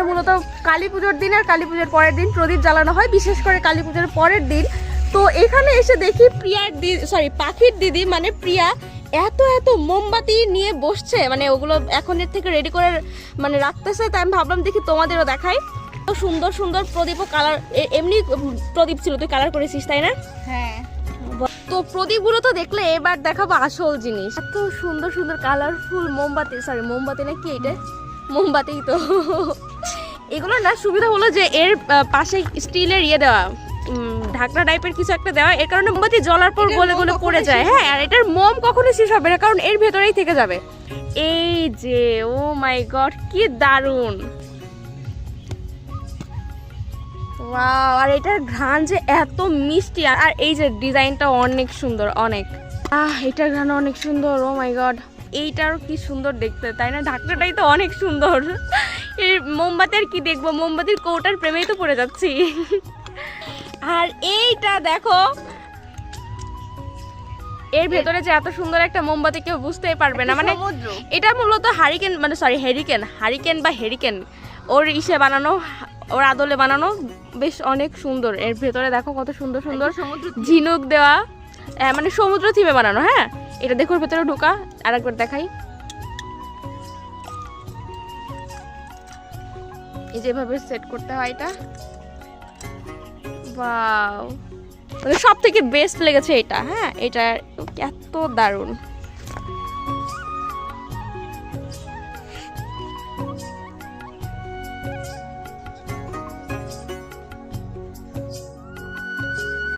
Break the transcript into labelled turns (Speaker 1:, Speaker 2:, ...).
Speaker 1: এখানে মূলত কালী পুজোর দিন আর কালী পুজোর পরের দিন প্রদীপ জ্বালানো হয় বিশেষ করে কালী পুজোর পরের দিন। তো এখানে এসে দেখি প্রিয়ার দিদি সরি পাখির দিদি মানে প্রিয়া এত এত মোমবাতি নিয়ে বসছে। মানে ওগুলো এখনের থেকে রেডি করে মানে রাখতেছে তাই আমি ভাবলাম দেখি তোমাদেরও দেখাই। তো সুন্দর সুন্দর প্রদীপও কালার এমনি প্রদীপ ছিল তুই কালার করেছিস তাই না?
Speaker 2: হ্যাঁ।
Speaker 1: তো প্রদীপগুলো তো দেখলে এবার দেখাবো আসল জিনিস। এত সুন্দর সুন্দর কালারফুল মোমবাতি সরি মোমবাতি না কি এটা? মোমবাতি তো। এগুলো না সুবিধা হলো যে এর পাশে স্টিলের ইয়ে দেওয়া ঢাকনা টাইপের কিছু একটা দেওয়া এর কারণে মোমবাতি জ্বলার পর গলে গলে পড়ে যায়। হ্যাঁ আর এটার মোম কখনো শেষ হবে না কারণ এর ভেতরেই থেকে যাবে। এই যে ও মাই গড কি দারুণ। ওয়াও আর এটার ঘ্রাণ যে এত মিষ্টি আর আর এই যে ডিজাইনটা অনেক সুন্দর অনেক। আহ এটার ঘ্রাণ অনেক সুন্দর ও মাই গড এইটারও কি সুন্দর দেখতে তাই না? ঢাকনাটাই তো অনেক সুন্দর। এই মোমবাতি আর কি দেখব? মোমবাতির কৌটার প্রেমেই তো পড়ে যাচ্ছি। আর এইটা দেখো এর ভেতরে যে এত সুন্দর একটা মোমবাতি কেউ বুঝতেই পারবে না। মানে এটা মূলত হারিকেন মানে সরি হেরিকেন হারিকেন বা হেরিকেন ওর ইসে বানানো ওর আদলে বানানো বেশ অনেক সুন্দর। এর ভেতরে দেখো কত সুন্দর সুন্দর
Speaker 2: সমুদ্র
Speaker 1: ঝিনুক দেওয়া আহ, মানে সমুদ্র থিমে বানানো হ্যাঁ? এটা দেখো ভেতরে ঢোকা। আর একবার দেখাই। এই যেভাবে সেট করতে হয় এটা। বাউ মানে সব থেকে বেস্ট লেগেছে এটা হ্যাঁ? এটা এত দারুণ।